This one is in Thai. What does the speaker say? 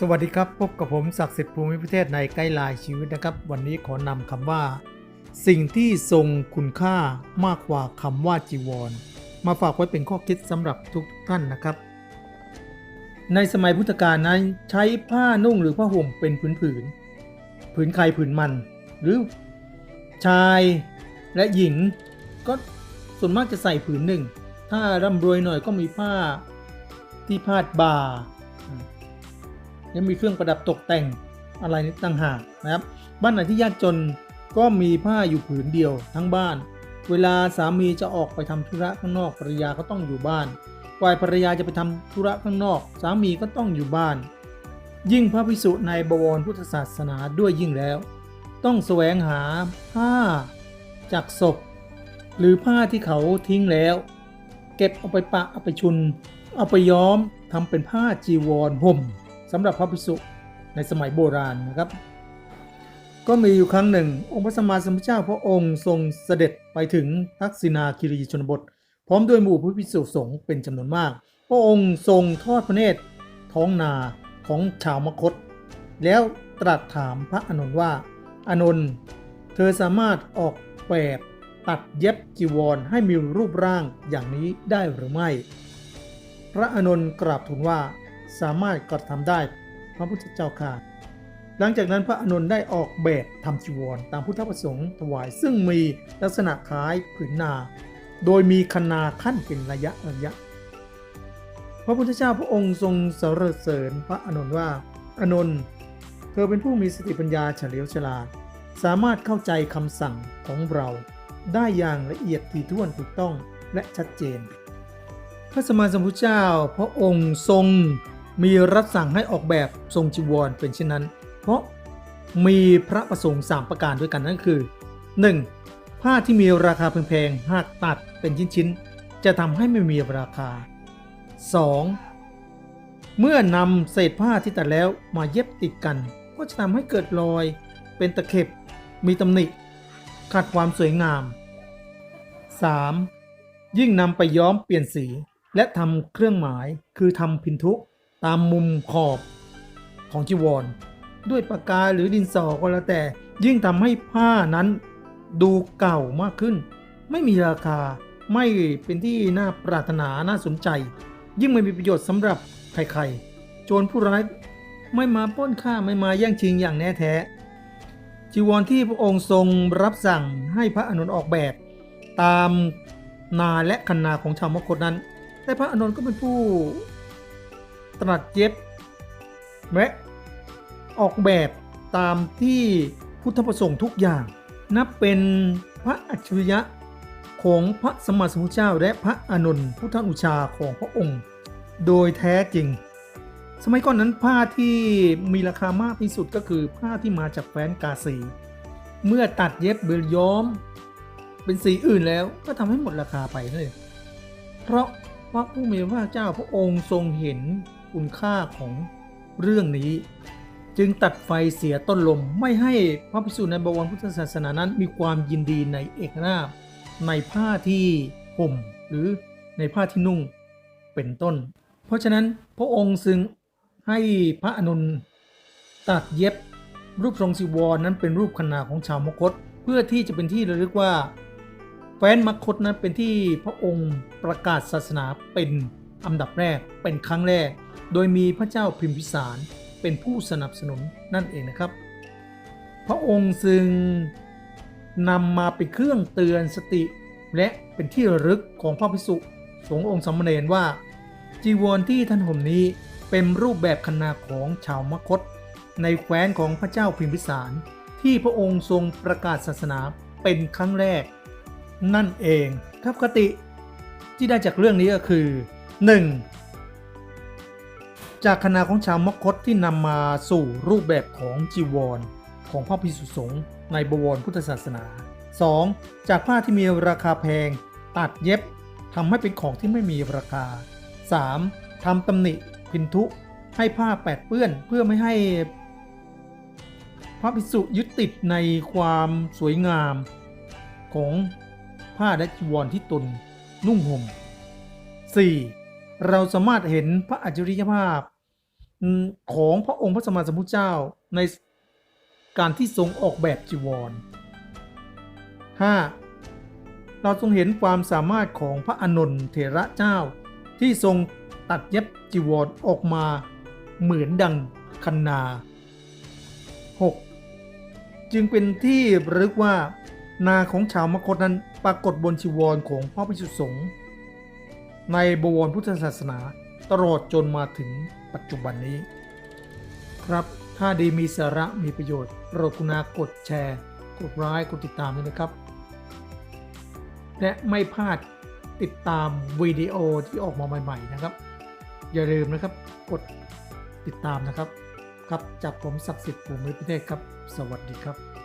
สวัสดีครับพบกับผมศักดิ์สิทธิ์ภูมิประเทศในใกล้ลายชีวิตนะครับ วันนี้ขอนำคำว่า สิ่งที่ทรงคุณค่ามากกว่าคำว่าจีวร มาฝากไว้เป็นข้อคิดสำหรับทุกท่านนะครับ ในสมัยพุทธกาลนั้นใช้ผ้านุ่งหรือผ้าห่มเป็นผืนผืนผืนใครผืนมัน หรือชายและหญิง ก็ส่วนมากจะใส่ผืนหนึ่ง ถ้าร่ำรวยหน่อยก็มีผ้าที่พาดบ่า ยังมีเครื่องประดับตกแต่งอะไรนี่ต่างหากนะครับ บ้านไหนที่ยากจนก็มีผ้าอยู่ผืนเดียวทั้งบ้าน เวลาสามีจะออกไปทำธุระข้างนอกภรรยาก็ต้องอยู่บ้านฝ่ายภรรยาจะไปทำธุระข้างนอก สามีก็ต้องอยู่บ้าน ยิ่งพระภิกษุในบวรพุทธศาสนาด้วยยิ่งแล้ว ต้องแสวงหาผ้าจากศพ หรือผ้าที่เขาทิ้งแล้ว เก็บเอาไปปะเอาไปชุน เอาไปย้อมทำเป็นผ้าจีวรห่ม สำหรับพระภิกษุในสมัยโบราณนะครับ ก็มีอยู่ครั้งหนึ่ง องค์พระสัมมาสัมพุทธเจ้าพระองค์ทรงเสด็จไปถึงทักษิณาคิรีชนบท พร้อมด้วยหมู่พระภิกษุสงฆ์เป็นจำนวนมาก พระองค์ทรงทอดพระเนตรท้องนาของชาวมคต แล้วตรัสถามพระอานนท์ว่าอานนท์เธอสามารถออกแบบตัดเย็บจีวรให้มีรูปร่างอย่างนี้ได้หรือไม่ พระอานนท์กราบทูลว่า สามารถกระทำได้ พระพุทธเจ้าค่ะ หลังจากนั้นพระอานนได้ออกแบบทำจีวรตามพุทธประสงค์ถวายซึ่งมีลักษณะคล้ายผืนนา โดยมีคนาขั้นเป็นระยะระยะ พระพุทธเจ้าพระองค์ทรงสรรเสริญพระอานนว่าอานนเธอเป็นผู้มีสติปัญญาเฉลียวฉลาด สามารถเข้าใจคำสั่งของเราได้อย่างละเอียดถี่ถ้วนถูกต้องและชัดเจน พระสมมาสัมพุทธเจ้าพระองค์ทรง มีรับสั่งให้ออกแบบทรงจีวรเป็นเช่นนั้น เพราะมีพระประสงค์ 3 ประการด้วยกันนั่นคือ 1. ผ้าที่มีราคาแพงๆหากตัดเป็นชิ้นๆ จะทำให้ไม่มีราคา 2. เมื่อนำเศษผ้าที่ตัดแล้วมาเย็บติดกัน ก็จะทำให้เกิดรอย เป็นตะเข็บ มีตำหนิขาดความสวยงาม 3. ยิ่งนำไปย้อมเปลี่ยนสีและทำเครื่องหมายคือทำพินทุก ตามมุมขอบของจีวร ด้วยปากกาหรือดินสอก็แล้วแต่ ยิ่งทำให้ผ้านั้นดูเก่ามากขึ้น ไม่มีราคาไม่เป็นที่น่าปรารถนาน่าสนใจ ยิ่งไม่มีประโยชน์สำหรับใครๆโจรผู้ร้ายไม่มาป้นฆ่าไม่มาแย่งชิงอย่างแน่แท้ จีวรที่พระองค์ทรงรับสั่งให้พระอานนออกแบบ ตามนาและคันนาของชาวมคตนั้น แต่พระอานนก็เป็นผู้ ตรัสเย็บและออกแบบตามที่พุทธประสงค์ทุกอย่าง นับเป็นพระอัจฉริยะของพระสมมาสมพุทธเจ้าและพระอานนท์พุทธอุชาของพระองค์ โดยแท้จริง สมัยก่อนนั้นผ้าที่มีราคามากที่สุดก็คือผ้าที่มาจากแฟ้นกาสี เมื่อตัดเย็บเบลย้อม เป็นสีอื่นแล้วก็ทำให้หมดราคาไปเลย เพราะพระผู้มีพระเจ้าพระองค์ทรงเห็น คุณค่าของเรื่องนี้ จึงตัดไฟเสียต้นลมไม่ให้พระภิกษุในบวรพุทธศาสนานั้น มีความยินดีในเอกราชในผ้าที่ห่มหรือในผ้าที่นุ่งเป็นต้น เพราะฉะนั้นพระองค์ซึ่งให้พระอนุนตัดเย็บรูปทรงสิวรนั้นเป็นรูปขนาของชาวมคต เพื่อที่จะเป็นที่ระลึกว่าแฟนมคตนั้นเป็นที่พระองค์ประกาศศาสนาเป็นอันดับแรกเป็นครั้งแรก โดยมีพระเจ้าพิมพิสารเป็นผู้สนับสนุนนั่นเองนะครับ พระองค์ซึ่งนำมาเป็นเครื่องเตือนสติ และเป็นที่ระลึกของพระภิกษุสงฆ์องค์สามเณรว่า จีวรที่ท่านห่มนี้เป็นรูปแบบคณาของชาวมคต ในแคว้นของพระเจ้าพิมพิสาร ที่พระองค์ทรงประกาศศาสนาเป็นครั้งแรก นั่นเองครับคติที่ได้จากเรื่องนี้ก็คือ 1. จากคณะของชาวมคตที่นำมาสู่รูปแบบของจีวร ของพระภิกษุสงฆ์ในบวรพุทธศาสนา 2. จากผ้าที่มีราคาแพง ตัดเย็บทำให้เป็นของที่ไม่มีราคา 3. ทำตำหนิพินทุให้ผ้าแปดเปื้อนเพื่อไม่ให้ พระภิกษุยึดติดในความสวยงามของผ้าและจีวรที่ตนนุ่งห่ม 4. เราสามารถเห็นพระอัจฉริยภาพ ของพระองค์พระสมมาสัมพุทธเจ้าในการที่ทรงออกแบบจีวร 5. เราทรงเห็นความสามารถของพระอนนทเถระเจ้า ที่ทรงตัดเย็บจีวรออกมาเหมือนดังคันนา 6. จึงเป็นที่ระลึกว่านาของชาวมคตนั้นปรากฏบนจีวรของพระภิกษุสงฆ์ในบวรพุทธศาสนา ตลอดจนมาถึงปัจจุบันนี้ ครับถ้าดีมีสาระมีประโยชน์โปรดกรุณากดแชร์ กดไลค์กดติดตามด้วยนะครับ และไม่พลาดติดตามวิดีโอที่ออกมาใหม่ ๆ นะครับ อย่าลืมนะครับกดติดตามนะครับ ครับจากผมศักดิ์สิทธิ์ภูมิประเทศครับ สวัสดีครับ